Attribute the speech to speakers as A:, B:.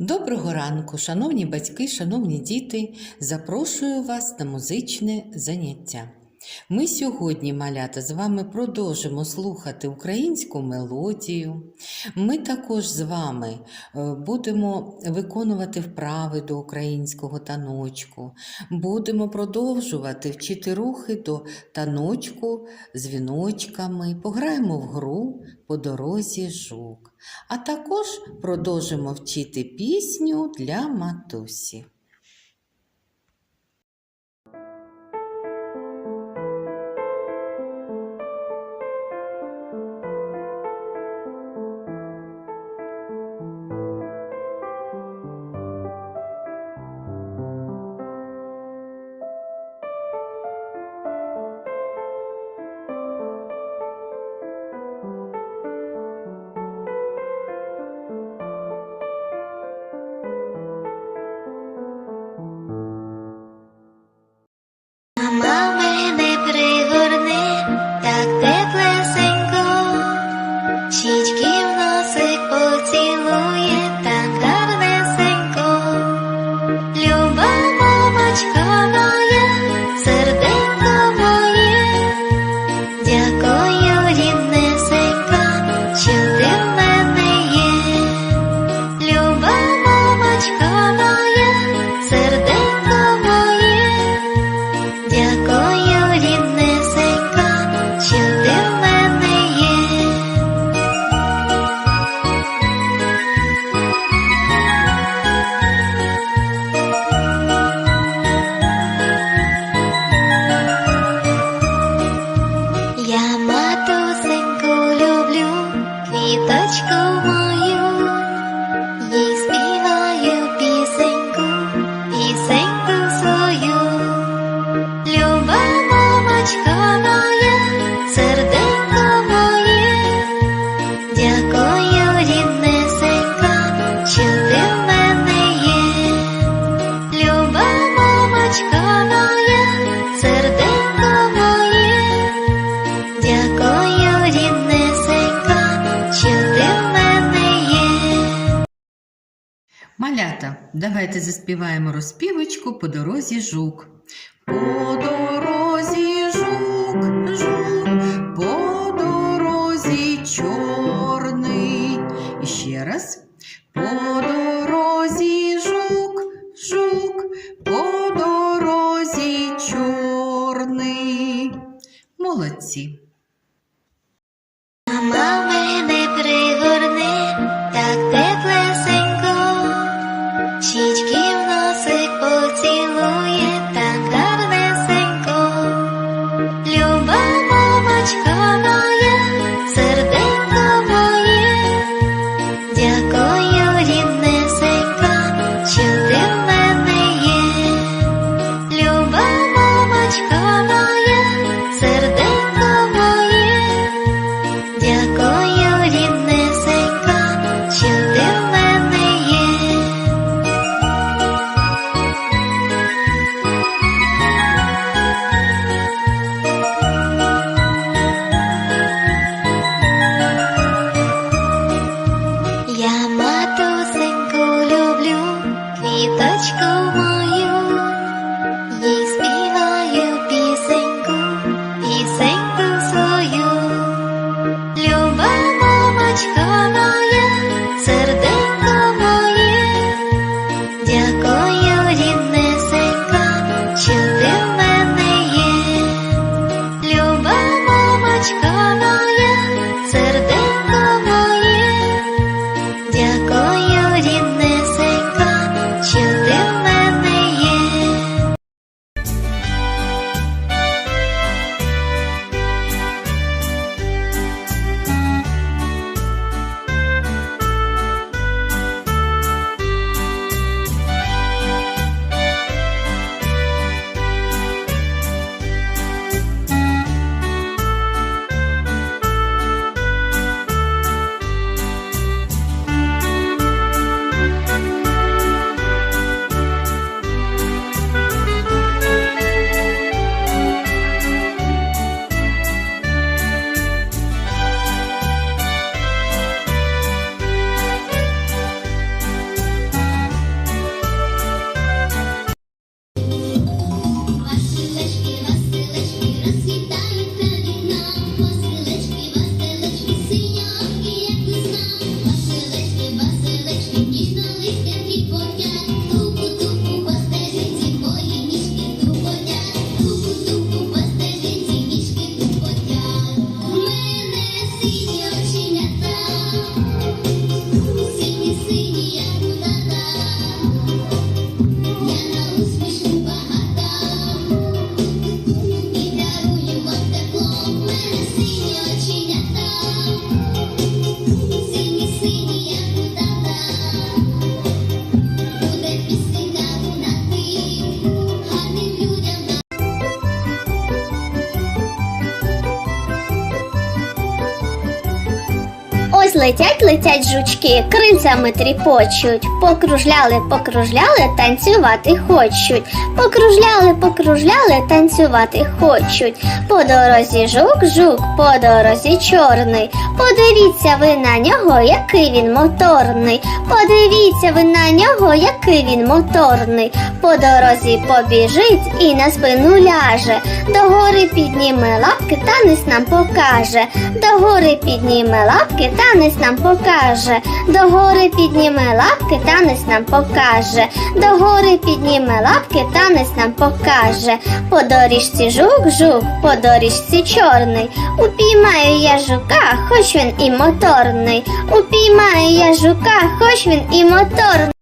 A: Доброго ранку, шановні батьки, шановні діти, запрошую вас на музичне заняття. Ми сьогодні, малята, з вами продовжимо слухати українську мелодію. Ми також з вами е, будемо виконувати вправи до українського таночку, будемо продовжувати вчити рухи до таночку з віночками, пограємо в гру по дорозі жук, а також продовжимо вчити пісню для матусі.
B: Щічки мамочка моя, серденько моє, дякую, ріднесенька, що ти в мене є. Люба мамочка моя, серденько моє, дякую, ріднесенька, що ти в мене є.
A: Малята, давайте заспіваємо розпівочку по дорозі жук. По дорозі По дорозі жук, жук, по дорозі чорний. Молодці.
B: Мама мене пригорне, так теплесенько, щічки
C: Розлетять, летять жучки, крильцями тріпочуть. Покружляли, покружляли, танцювати хочуть. Покружляли, покружляли, танцювати хочуть. По дорозі жук, жук, по дорозі чорний. Подивіться ви на нього, який він моторний. Подивіться ви на нього, який він моторний. По дорозі побіжить і на спину ляже. Догори підніме лапки, танець нам покаже. Догори підніме лапки, танець нам покаже. Догори підніме лапки, танець нам покаже. Догори підніме лапки, танець нам покаже. По доріжці жук, жук, по доріжці чорний. Упіймаю я жука, хоч він і моторний. Упіймаю я жука, хоч він і моторний.